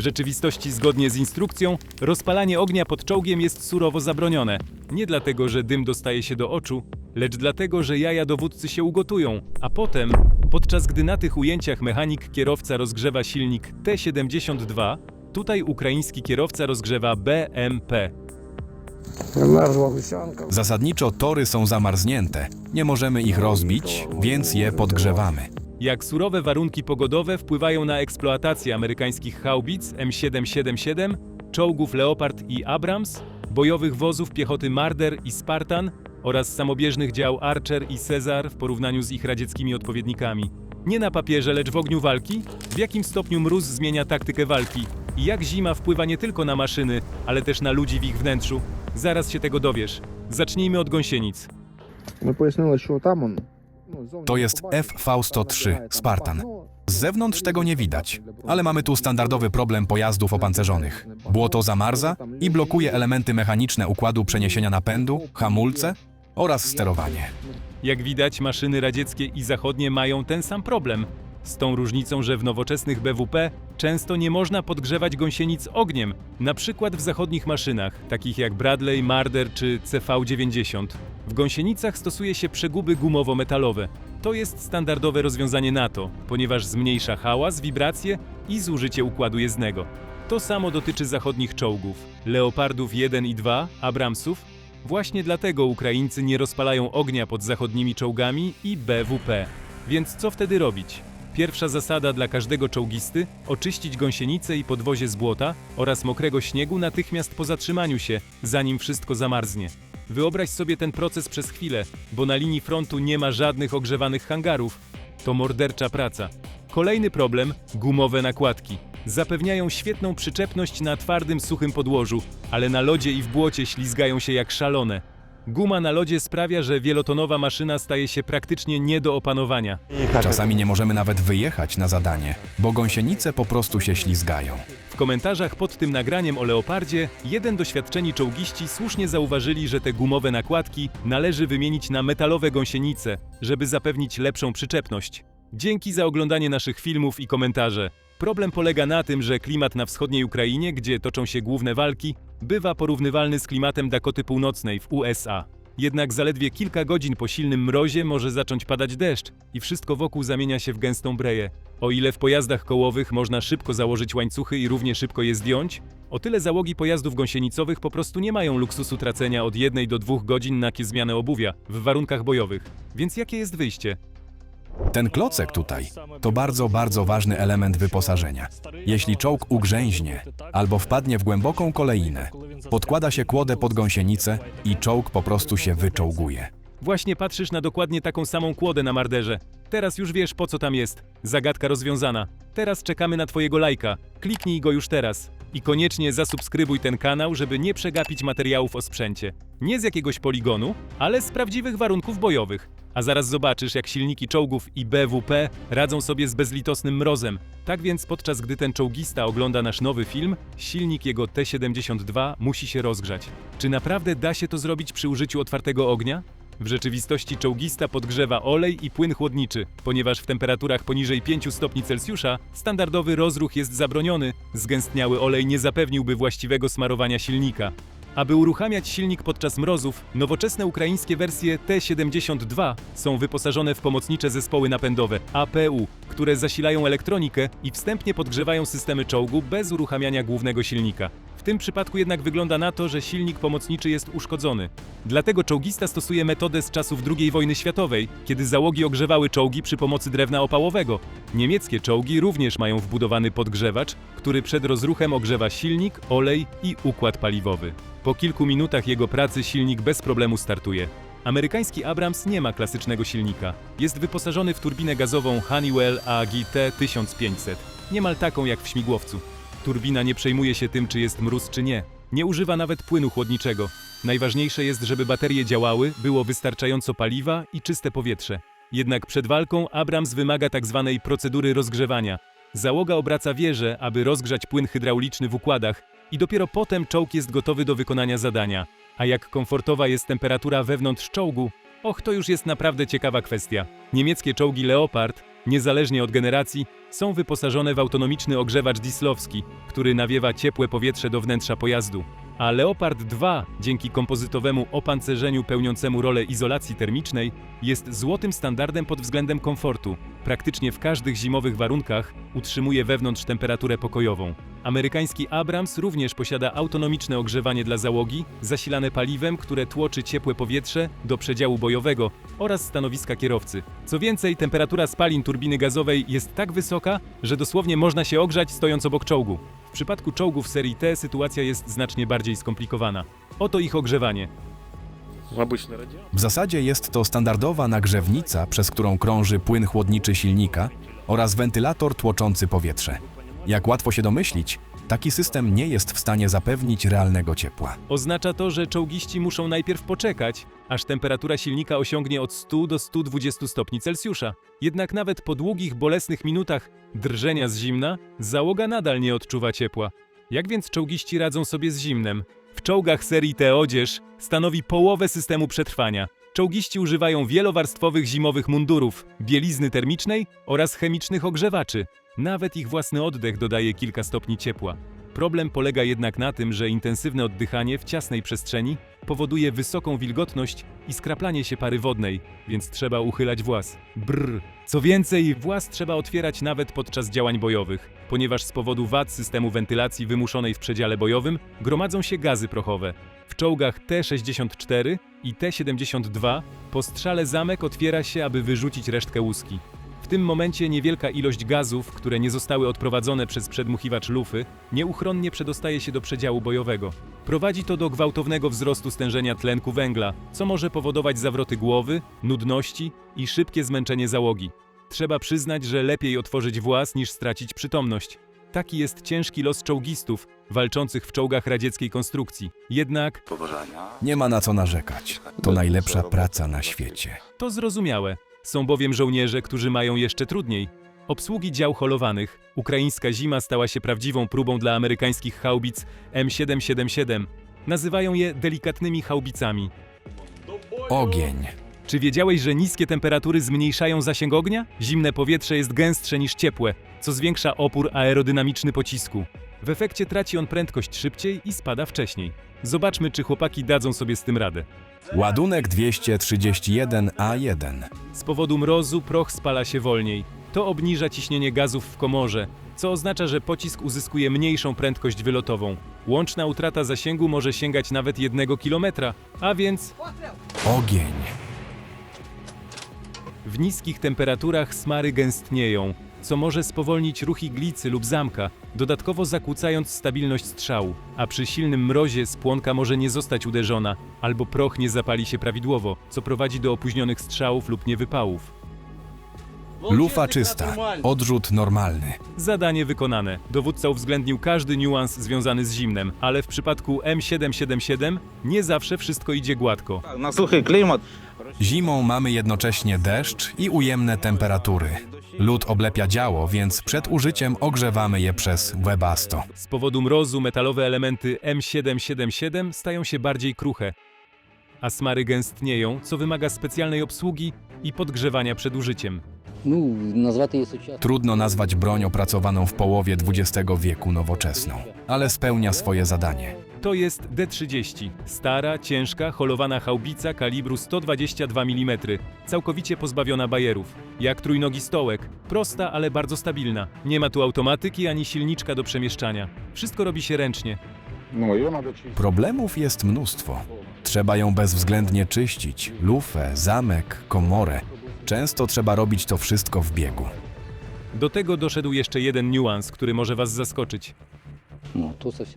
W rzeczywistości, zgodnie z instrukcją, rozpalanie ognia pod czołgiem jest surowo zabronione. Nie dlatego, że dym dostaje się do oczu, lecz dlatego, że jaja dowódcy się ugotują, a potem, podczas gdy na tych ujęciach mechanik kierowca rozgrzewa silnik T-72, tutaj ukraiński kierowca rozgrzewa BMP. Zasadniczo tory są zamarznięte. Nie możemy ich rozbić, więc je podgrzewamy Jak surowe warunki pogodowe wpływają na eksploatację amerykańskich haubic M777, czołgów Leopard i Abrams, bojowych wozów piechoty Marder i Spartan oraz samobieżnych dział Archer i Cezar w porównaniu z ich radzieckimi odpowiednikami. Nie na papierze, lecz w ogniu walki? W jakim stopniu mróz zmienia taktykę walki? I jak zima wpływa nie tylko na maszyny, ale też na ludzi w ich wnętrzu? Zaraz się tego dowiesz. Zacznijmy od gąsienic. Ми пояснили, що там он. to jest FV-103 Spartan. Z zewnątrz tego nie widać, ale mamy tu standardowy problem pojazdów opancerzonych. Błoto zamarza i blokuje elementy mechaniczne układu przeniesienia napędu, hamulce oraz sterowanie. Jak widać, maszyny radzieckie i zachodnie mają ten sam problem. Z tą różnicą, że w nowoczesnych BWP często nie można podgrzewać gąsienic ogniem, na przykład w zachodnich maszynach, takich jak Bradley, Marder czy CV-90. W gąsienicach stosuje się przeguby gumowo-metalowe. To jest standardowe rozwiązanie NATO, ponieważ zmniejsza hałas, wibracje i zużycie układu jezdnego. To samo dotyczy zachodnich czołgów, Leopardów 1 i 2, Abramsów. Właśnie dlatego Ukraińcy nie rozpalają ognia pod zachodnimi czołgami i BWP. Więc co wtedy robić? Pierwsza zasada dla każdego czołgisty oczyścić gąsienicę i podwozie z błota oraz mokrego śniegu natychmiast po zatrzymaniu się, zanim wszystko zamarznie. Wyobraź sobie ten proces przez chwilę, bo na linii frontu nie ma żadnych ogrzewanych hangarów. To mordercza praca. Kolejny problem gumowe nakładki. Zapewniają świetną przyczepność na twardym, suchym podłożu, ale na lodzie i w błocie ślizgają się jak szalone. Guma na lodzie sprawia, że wielotonowa maszyna staje się praktycznie nie do opanowania. Czasami nie możemy nawet wyjechać na zadanie, bo gąsienice po prostu się ślizgają. W komentarzach pod tym nagraniem o Leopardzie jeden doświadczeni czołgiści słusznie zauważyli, że te gumowe nakładki należy wymienić na metalowe gąsienice, żeby zapewnić lepszą przyczepność. Dzięki za oglądanie naszych filmów i komentarze. Problem polega na tym, że klimat na wschodniej Ukrainie, gdzie toczą się główne walki, bywa porównywalny z klimatem Dakoty Północnej w USA. Jednak zaledwie kilka godzin po silnym mrozie może zacząć padać deszcz i wszystko wokół zamienia się w gęstą breję. O ile w pojazdach kołowych można szybko założyć łańcuchy i równie szybko je zdjąć, o tyle załogi pojazdów gąsienicowych po prostu nie mają luksusu tracenia od jednej do dwóch godzin na zmianę obuwia w warunkach bojowych. Więc jakie jest wyjście? Ten klocek tutaj to bardzo, bardzo ważny element wyposażenia. Jeśli czołg ugrzęźnie albo wpadnie w głęboką koleinę, podkłada się kłodę pod gąsienicę i czołg po prostu się wyczołguje. Właśnie patrzysz na dokładnie taką samą kłodę na marderze. Teraz już wiesz po co tam jest. Zagadka rozwiązana. Teraz czekamy na twojego lajka. Kliknij go już teraz. I koniecznie zasubskrybuj ten kanał, żeby nie przegapić materiałów o sprzęcie. Nie z jakiegoś poligonu, ale z prawdziwych warunków bojowych. A zaraz zobaczysz, jak silniki czołgów i BWP radzą sobie z bezlitosnym mrozem. Tak więc podczas gdy ten czołgista ogląda nasz nowy film, silnik jego T-72 musi się rozgrzać. Czy naprawdę da się to zrobić przy użyciu otwartego ognia? W rzeczywistości czołgista podgrzewa olej i płyn chłodniczy, ponieważ w temperaturach poniżej 5 stopni Celsjusza standardowy rozruch jest zabroniony, zgęstniały olej nie zapewniłby właściwego smarowania silnika. Aby uruchamiać silnik podczas mrozów, nowoczesne ukraińskie wersje T-72 są wyposażone w pomocnicze zespoły napędowe APU, które zasilają elektronikę i wstępnie podgrzewają systemy czołgu bez uruchamiania głównego silnika. W tym przypadku jednak wygląda na to, że silnik pomocniczy jest uszkodzony. Dlatego czołgista stosuje metodę z czasów II wojny światowej, kiedy załogi ogrzewały czołgi przy pomocy drewna opałowego. Niemieckie czołgi również mają wbudowany podgrzewacz, który przed rozruchem ogrzewa silnik, olej i układ paliwowy. Po kilku minutach jego pracy silnik bez problemu startuje. Amerykański Abrams nie ma klasycznego silnika. Jest wyposażony w turbinę gazową Honeywell AGT 1500, niemal taką jak w śmigłowcu. Turbina nie przejmuje się tym, czy jest mróz, czy nie. Nie używa nawet płynu chłodniczego. Najważniejsze jest, żeby baterie działały, było wystarczająco paliwa i czyste powietrze. Jednak przed walką Abrams wymaga tak zwanej procedury rozgrzewania. Załoga obraca wieżę, aby rozgrzać płyn hydrauliczny w układach i dopiero potem czołg jest gotowy do wykonania zadania. A jak komfortowa jest temperatura wewnątrz czołgu? Och, to już jest naprawdę ciekawa kwestia. Niemieckie czołgi Leopard niezależnie od generacji, są wyposażone w autonomiczny ogrzewacz Dislowski, który nawiewa ciepłe powietrze do wnętrza pojazdu. A Leopard 2, dzięki kompozytowemu opancerzeniu pełniącemu rolę izolacji termicznej, jest złotym standardem pod względem komfortu. Praktycznie w każdych zimowych warunkach utrzymuje wewnątrz temperaturę pokojową. Amerykański Abrams również posiada autonomiczne ogrzewanie dla załogi, zasilane paliwem, które tłoczy ciepłe powietrze do przedziału bojowego oraz stanowiska kierowcy. Co więcej, temperatura spalin turbiny gazowej jest tak wysoka, że dosłownie można się ogrzać stojąc obok czołgu. W przypadku czołgów serii T sytuacja jest znacznie bardziej skomplikowana. Oto ich ogrzewanie. W zasadzie jest to standardowa nagrzewnica, przez którą krąży płyn chłodniczy silnika oraz wentylator tłoczący powietrze. Jak łatwo się domyślić, taki system nie jest w stanie zapewnić realnego ciepła. Oznacza to, że czołgiści muszą najpierw poczekać, aż temperatura silnika osiągnie od 100 do 120 stopni Celsjusza. Jednak nawet po długich, bolesnych minutach drżenia z zimna, załoga nadal nie odczuwa ciepła. Jak więc czołgiści radzą sobie z zimnem? W czołgach serii T odzież stanowi połowę systemu przetrwania. Czołgiści używają wielowarstwowych zimowych mundurów, bielizny termicznej oraz chemicznych ogrzewaczy. Nawet ich własny oddech dodaje kilka stopni ciepła. Problem polega jednak na tym, że intensywne oddychanie w ciasnej przestrzeni powoduje wysoką wilgotność i skraplanie się pary wodnej, więc trzeba uchylać włas. Brr. Co więcej, włas trzeba otwierać nawet podczas działań bojowych, ponieważ z powodu wad systemu wentylacji wymuszonej w przedziale bojowym gromadzą się gazy prochowe. W czołgach T-64 i T-72 po strzale zamek otwiera się, aby wyrzucić resztkę łuski. W tym momencie niewielka ilość gazów, które nie zostały odprowadzone przez przedmuchiwacz lufy, nieuchronnie przedostaje się do przedziału bojowego. Prowadzi to do gwałtownego wzrostu stężenia tlenku węgla, co może powodować zawroty głowy, nudności i szybkie zmęczenie załogi. Trzeba przyznać, że lepiej otworzyć włas niż stracić przytomność. Taki jest ciężki los czołgistów walczących w czołgach radzieckiej konstrukcji. Jednak Nie ma na co narzekać. To najlepsza praca na świecie. To zrozumiałe. Są bowiem żołnierze, którzy mają jeszcze trudniej. Obsługi dział holowanych. Ukraińska zima stała się prawdziwą próbą dla amerykańskich haubic M777. Nazywają je delikatnymi haubicami. Ogień. Czy wiedziałeś, że niskie temperatury zmniejszają zasięg ognia? Zimne powietrze jest gęstsze niż ciepłe, co zwiększa opór aerodynamiczny pocisku. W efekcie traci on prędkość szybciej i spada wcześniej. Zobaczmy, czy chłopaki dadzą sobie z tym radę. Ładunek 231A1. Z powodu mrozu proch spala się wolniej. To obniża ciśnienie gazów w komorze, co oznacza, że pocisk uzyskuje mniejszą prędkość wylotową. Łączna utrata zasięgu może sięgać nawet 1 km, a więc Ogień. w niskich temperaturach smary gęstnieją, co może spowolnić ruch iglicy lub zamka, dodatkowo zakłócając stabilność strzału, a przy silnym mrozie spłonka może nie zostać uderzona, albo proch nie zapali się prawidłowo, co prowadzi do opóźnionych strzałów lub niewypałów. Lufa czysta, odrzut normalny. Zadanie wykonane. Dowódca uwzględnił każdy niuans związany z zimnem, ale w przypadku M777 nie zawsze wszystko idzie gładko. Na suchy klimat. Zimą mamy jednocześnie deszcz i ujemne temperatury. Lód oblepia działo, więc przed użyciem ogrzewamy je przez webasto. Z powodu mrozu metalowe elementy M777 stają się bardziej kruche, a smary gęstnieją, co wymaga specjalnej obsługi i podgrzewania przed użyciem. Trudno nazwać broń opracowaną w połowie XX wieku nowoczesną, ale spełnia swoje zadanie. To jest D30. Stara, ciężka, holowana haubica kalibru 122 mm, całkowicie pozbawiona bajerów. Jak trójnogi stołek, prosta, ale bardzo stabilna. Nie ma tu automatyki ani silniczka do przemieszczania. Wszystko robi się ręcznie. Problemów jest mnóstwo. Trzeba ją bezwzględnie czyścić. Lufę, zamek, komorę. Często trzeba robić to wszystko w biegu. Do tego doszedł jeszcze jeden niuans, który może Was zaskoczyć.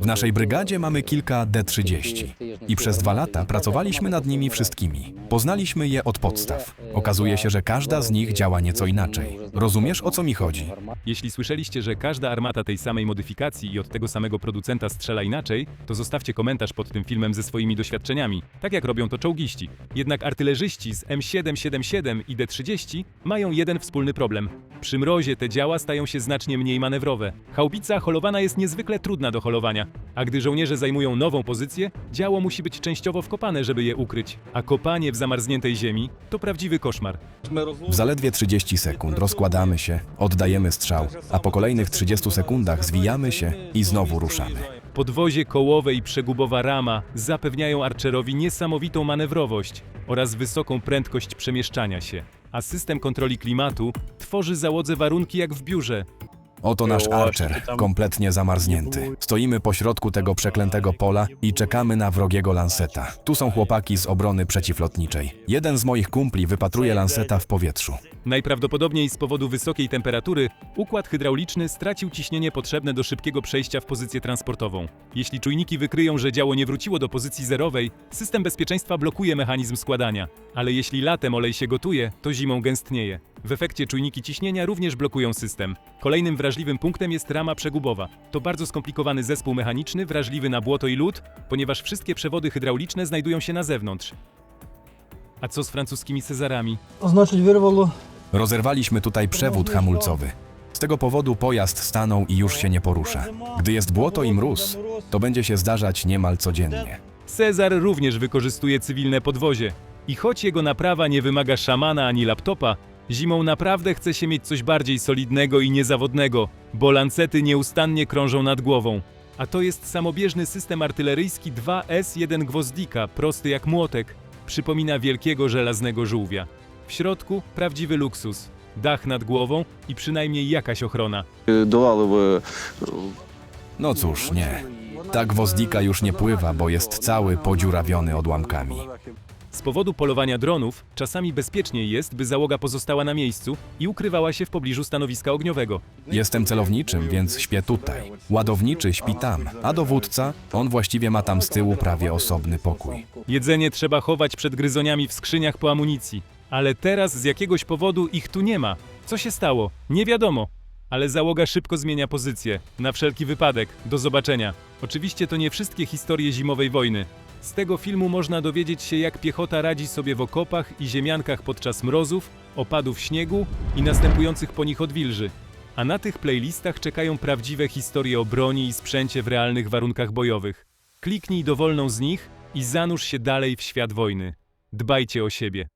W naszej brygadzie mamy kilka D30 i przez dwa lata pracowaliśmy nad nimi wszystkimi. Poznaliśmy je od podstaw. Okazuje się, że każda z nich działa nieco inaczej. Rozumiesz o co mi chodzi? Jeśli słyszeliście, że każda armata tej samej modyfikacji i od tego samego producenta strzela inaczej, to zostawcie komentarz pod tym filmem ze swoimi doświadczeniami, tak jak robią to czołgiści. Jednak artylerzyści z M777 i D30 mają jeden wspólny problem. Przy mrozie te działa stają się znacznie mniej manewrowe. Haubica holowana jest niezwykle trudna do holowania, a gdy żołnierze zajmują nową pozycję, działo musi być częściowo wkopane, żeby je ukryć, a kopanie w zamarzniętej ziemi to prawdziwy koszmar. W zaledwie 30 sekund rozkładamy się, oddajemy strzał, a po kolejnych 30 sekundach zwijamy się i znowu ruszamy. Podwozie kołowe i przegubowa rama zapewniają Archerowi niesamowitą manewrowość oraz wysoką prędkość przemieszczania się, a system kontroli klimatu tworzy załodze warunki jak w biurze. Oto nasz Archer, kompletnie zamarznięty. Stoimy pośrodku tego przeklętego pola i czekamy na wrogiego lanseta. Tu są chłopaki z obrony przeciwlotniczej. Jeden z moich kumpli wypatruje lanseta w powietrzu. Najprawdopodobniej z powodu wysokiej temperatury układ hydrauliczny stracił ciśnienie potrzebne do szybkiego przejścia w pozycję transportową. Jeśli czujniki wykryją, że działo nie wróciło do pozycji zerowej, system bezpieczeństwa blokuje mechanizm składania. Ale jeśli latem olej się gotuje, to zimą gęstnieje. W efekcie czujniki ciśnienia również blokują system. Kolejnym wrażliwym Wrażliwym punktem jest rama przegubowa. To bardzo skomplikowany zespół mechaniczny, wrażliwy na błoto i lód, ponieważ wszystkie przewody hydrauliczne znajdują się na zewnątrz. A co z francuskimi Cezarami? Oznaczyć wyrwolu. Rozerwaliśmy tutaj przewód hamulcowy. Z tego powodu pojazd stanął i już się nie porusza. Gdy jest błoto i mróz, to będzie się zdarzać niemal codziennie. Cezar również wykorzystuje cywilne podwozie. I choć jego naprawa nie wymaga szamana ani laptopa, zimą naprawdę chce się mieć coś bardziej solidnego i niezawodnego, bo lancety nieustannie krążą nad głową. A to jest samobieżny system artyleryjski 2S1 Gwozdika, prosty jak młotek. Przypomina wielkiego żelaznego żółwia. W środku prawdziwy luksus. Dach nad głową i przynajmniej jakaś ochrona. долали ви No cóż, nie. Ta gwozdika już nie pływa, bo jest cały podziurawiony odłamkami. Z powodu polowania dronów czasami bezpieczniej jest, by załoga pozostała na miejscu i ukrywała się w pobliżu stanowiska ogniowego. Jestem celowniczym, więc śpię tutaj. Ładowniczy śpi tam, a dowódca, on właściwie ma tam z tyłu prawie osobny pokój. Jedzenie trzeba chować przed gryzoniami w skrzyniach po amunicji. Ale teraz z jakiegoś powodu ich tu nie ma. Co się stało? Nie wiadomo. Ale załoga szybko zmienia pozycję. Na wszelki wypadek. Do zobaczenia. Oczywiście to nie wszystkie historie zimowej wojny. Z tego filmu można dowiedzieć się, jak piechota radzi sobie w okopach i ziemiankach podczas mrozów, opadów śniegu i następujących po nich odwilży. A na tych playlistach czekają prawdziwe historie o broni i sprzęcie w realnych warunkach bojowych. Kliknij dowolną z nich i zanurz się dalej w świat wojny. Dbajcie o siebie.